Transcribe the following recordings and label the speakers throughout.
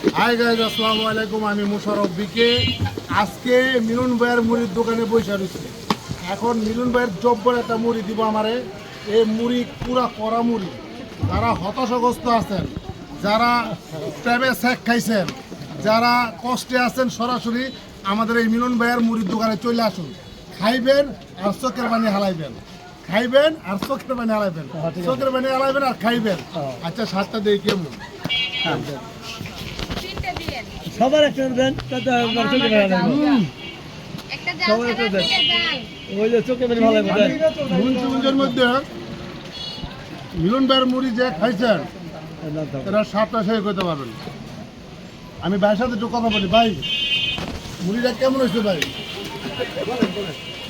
Speaker 1: Hi guys আসসালামু আলাইকুম আমি মুশারফ বিকে আজকে মিলন ভাইয়ের মুড়ির দোকানে বসে রয়েছে। এখন মিলন ভাইয়ের জব্বর একটা মুড়ি দিব আমারে। এই মুড়ি পুরা করা মুড়ি। যারা হতাশগ্রস্ত আছেন যারা প্রেমে শেখ খাইছেন যারা কষ্টে আছেন সরাসরি আমাদের এই মিলন ভাইয়ের মুড়ির দোকানে চলে আসুন। খাইবেন আর চোখের পানি হালাইবেন। খাইবেন আর চোখের পানি হালাইবেন। চোখের পানি হালাইবেন আর খাইবেন। আচ্ছা সাতটা দিয়ে কেমন?
Speaker 2: দিয়েন
Speaker 3: সবার একটা দেন
Speaker 2: একটা
Speaker 3: দেন। ওই যে চোখে বেশি ভালো
Speaker 1: মুন্সিগঞ্জের মধ্যে মিলন ভাইয়ের মুড়ি যে খাইছেন। এরা সাতটা শেষ করতে পারবেন। আমি ভাইয়ের সাথে একটু কথা বলি। ভাই মুড়িটা কেমন হয়েছে ভাই?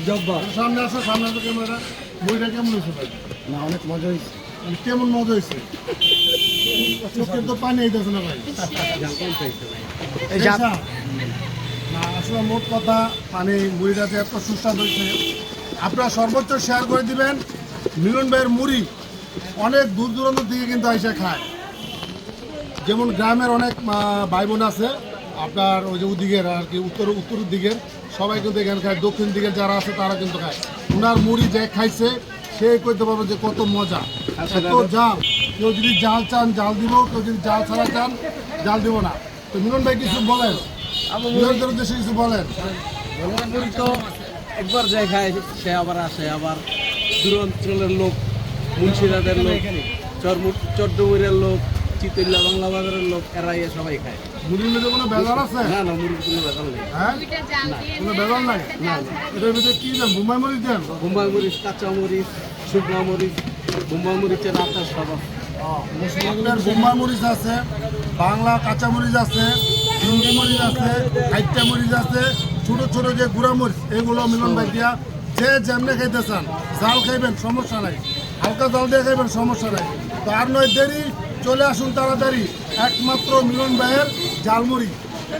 Speaker 3: জব্বা
Speaker 1: সামনে আসো সামনে আসো ক্যামেরা মুড়িটা কেমন হয়েছে ভাই?
Speaker 3: না অনেক মজা হয়েছে।
Speaker 1: মানে কেমন মজা হয়েছে? চোখের তো পানি আইতেছে না ভাই। আচ্ছা। না আসলে মোট কথা মানে এত সুস্বাদু হয়েছে আপনারা সর্বোচ্চ শেয়ার করে দিবেন। মিলন ভাইয়ের মুড়ি অনেক দূর দূরান্ত থেকে কিন্তু এসে খায়। যেমন গ্রামের অনেক ভাই বোন আছে আপনার ওই যে ওদিকের আর কি উত্তর উত্তরের দিকের সবাই কিন্তু এখানে খায়। দক্ষিণ দিকের যারা আছে তারা কিন্তু খায়। ওনার মুড়ি যে খাইছে সে করতে পারবে যে কত মজা এত জাল কেউ যদি জাল চান জাল দিব। কেউ যদি জাল ছাড়া চান জাল দিব না। তো মিলন ভাই কিছু বলেন? বিরোধীদের উদ্দেশ্যে কিছু বলেন?
Speaker 4: তো একবার যায় খায় সে আবার আসে আবার দূর অঞ্চলের লোক মুন্সিরাদের লোক চট্টমুরের লোক চিতল্লা বাংলা বাজারের লোক এরা ইয়ে সবাই খায়।
Speaker 1: মুড়ির মধ্যে কোনো বেজার আছে?
Speaker 4: না না মুড়ির কোনো ব্যাপার নেই।
Speaker 1: হ্যাঁ? কোনো বেজার নাই?
Speaker 2: না
Speaker 1: এটার ভিতরে কি দেন? বোম্বাই মরিচ দেন?
Speaker 4: বোম্বাই মরিচ কাঁচা মরিচ শুকনা মরিচ বোম্বাই মরিচের আচার সব আছে।
Speaker 1: আপনার বোম্বা মরিচ আছে, বাংলা কাঁচা মরিচ আছে, হিন্দি মরিচ আছে হাইটা মরিচ আছে, ছোট ছোট যে গুঁড়া মরিচ, এগুলো মিলন ভাই দিয়া যে যেমনে খাইতে চান, জাল খাইবেন, সমস্যা নাই। হালকা জাল দিয়ে খাইবেন, সমস্যা নাই। তো আর নয়, দেরি, চলে আসুন তাড়াতাড়ি। একমাত্র মিলন ভাইয়ের জালমুড়ি